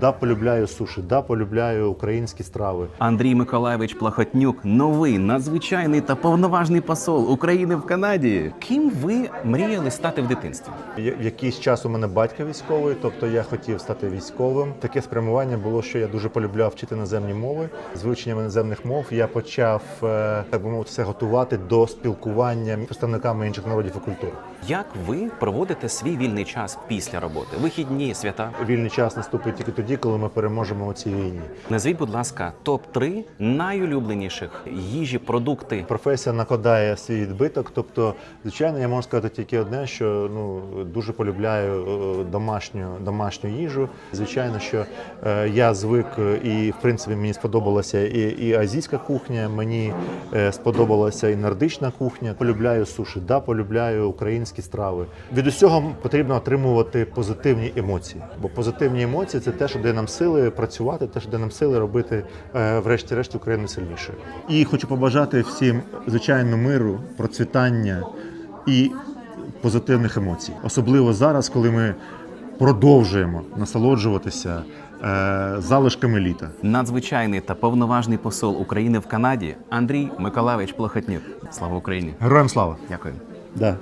Да, полюбляю суші, да, полюбляю українські страви. Андрій Миколаєвич Плахотнюк, новий надзвичайний та повноважний посол України в Канаді. Ким ви мріяли стати в дитинстві? Я- В якийсь час у мене батько військовий, тобто я хотів стати військовим. Таке спрямування було, що я дуже полюбляв вчити іноземні мови. З вивченням іноземних мов я почав е, так би мовити, все готувати до спілкування з представниками інших народів і культур. Як ви проводите свій вільний час після роботи? Вихідні, свята? Вільний час наступить тільки тоді, коли ми переможемо у цій війні. Назвіть, будь ласка, топ 3 найулюбленіших їжі, продукти. Професія накладає свій відбиток. Тобто, звичайно, я можу сказати тільки одне, що ну дуже полюбляю е, домашню домашню їжу. Звичайно, що е, я звик і в принципі мені сподобалася і, і азійська кухня, мені е, сподобалася і нордична кухня. Полюбляю суші, да, полюбляю українські страви. Від усього потрібно отримувати позитивні емоції, бо позитивні емоції це те, що дає нам сили працювати, те, що дає нам сили робити е, врешті-решт Україну сильнішою. І хочу побажати всім звичайно миру, процвітання і позитивних емоцій, особливо зараз, коли ми продовжуємо насолоджуватися е, залишками літа. Надзвичайний та повноважний посол України в Канаді Андрій Миколаєвич Плохотнюк. Слава Україні! Героям слава! Дякую. Да.